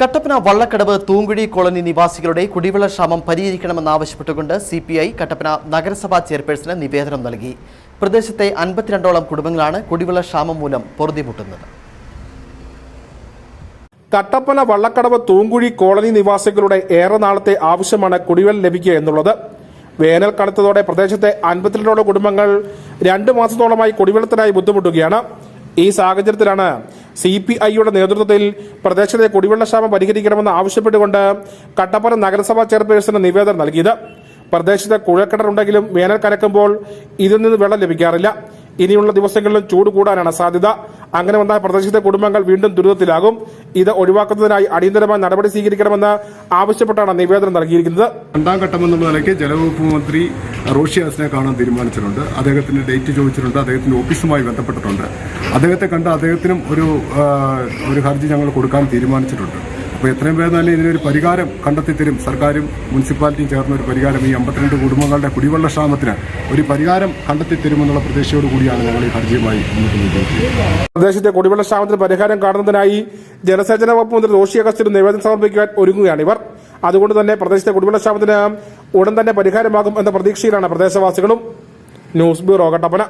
Kattappana Vallakkadavu Thoonkuzhi colony നിവാസികളുടെ കുടിവെള്ള ക്ഷാമം പരിഹരിക്കണമെന്നാവശ്യപ്പെട്ടുകൊണ്ട് സി പി ഐ കട്ടപ്പന നഗരസഭാ ചെയർപേഴ്സന് നിവേദനം നൽകി. പ്രദേശത്തെ അൻപത്തിരണ്ടോളം കുടുംബങ്ങളാണ് കുടിവെള്ള ക്ഷാമം മൂലം പൊറുതിമുട്ടുന്നത്. കട്ടപ്പന വള്ളക്കടവ് തൂങ്കുഴി കോളനി നിവാസികളുടെ ഏറെ നാളത്തെ ആവശ്യമാണ് കുടിവെള്ളം ലഭിക്കുക എന്നുള്ളത്. വേനൽ കടുത്തതോടെ പ്രദേശത്തെ അൻപത്തിരണ്ടോളം കുടുംബങ്ങൾ രണ്ട് മാസത്തോളമായി കുടിവെള്ളത്തിനായി ബുദ്ധിമുട്ടുകയാണ്. ഈ സാഹചര്യത്തിലാണ് സി പി ഐയുടെ നേതൃത്വത്തിൽ പ്രദേശത്തെ കുടിവെള്ളക്ഷാമം പരിഹരിക്കണമെന്ന് ആവശ്യപ്പെട്ടുകൊണ്ട് കട്ടപ്പന നഗരസഭാ ചെയർപേഴ്സണ് നിവേദനം നൽകിയത്. പ്രദേശത്ത് കുഴക്കിടറുണ്ടെങ്കിലും വേനൽ കനക്കുമ്പോൾ ഇതിൽ നിന്ന് വെള്ളം ലഭിക്കാറില്ല. ഇനിയുള്ള ദിവസങ്ങളിലും ചൂട് കൂടാനാണ് സാധ്യത. അങ്ങനെ വന്നാൽ പ്രദേശത്തെ കുടുംബങ്ങൾ വീണ്ടും ദുരിതത്തിലാകും. ഇത് ഒഴിവാക്കുന്നതിനായി അടിയന്തരമായി നടപടി സ്വീകരിക്കണമെന്ന് ആവശ്യപ്പെട്ടാണ് നിവേദനം നൽകിയിരിക്കുന്നത്. രണ്ടാം ഘട്ടം എന്നുള്ള നിലയ്ക്ക് ജലവകുപ്പ് മന്ത്രി റോഷി ഹാസിനെ കാണാൻ തീരുമാനിച്ചിട്ടുണ്ട്. അദ്ദേഹത്തിന്റെ ഡേറ്റ് ചോദിച്ചിട്ടുണ്ട്. അദ്ദേഹത്തിന്റെ ഓഫീസുമായി ബന്ധപ്പെട്ടിട്ടുണ്ട്. അദ്ദേഹത്തെ കണ്ട് അദ്ദേഹത്തിനും ഒരു ഒരു ഹർജി ഞങ്ങൾ കൊടുക്കാൻ തീരുമാനിച്ചിട്ടുണ്ട്. അപ്പോൾ എത്രയും വേഗം തന്നെ ഇതിനൊരു പരിഹാരം കണ്ടെത്തി തരും സർക്കാരും മുനിസിപ്പാലിറ്റിയും ചേർന്ന ഒരു പരിഹാരം ഈ അമ്പത്തിരണ്ട് കുടുംബങ്ങളുടെ കുടിവെള്ള ക്ഷാമത്തിന് ഒരു പരിഹാരം കണ്ടെത്തി തരുമെന്നുള്ള പ്രതീക്ഷയോട് കൂടിയാണ് ഞങ്ങൾ ഈ ഹർജിയുമായി പ്രദേശത്തെ കുടിവെള്ള ക്ഷാമത്തിന് പരിഹാരം കാണുന്നതിനായി ജലസേചന വകുപ്പ് മന്ത്രി റോഷി അഗസ്റ്റിന് നിവേദനം സമർപ്പിക്കാൻ ഒരുങ്ങുകയാണ് ഇവർ. അതുകൊണ്ട് തന്നെ പ്രദേശത്തെ കുടിവെള്ള ക്ഷാമത്തിന് ഉടൻ തന്നെ പരിഹാരമാകും എന്ന പ്രതീക്ഷയിലാണ് പ്രദേശവാസികളും. News bureau Kattappana.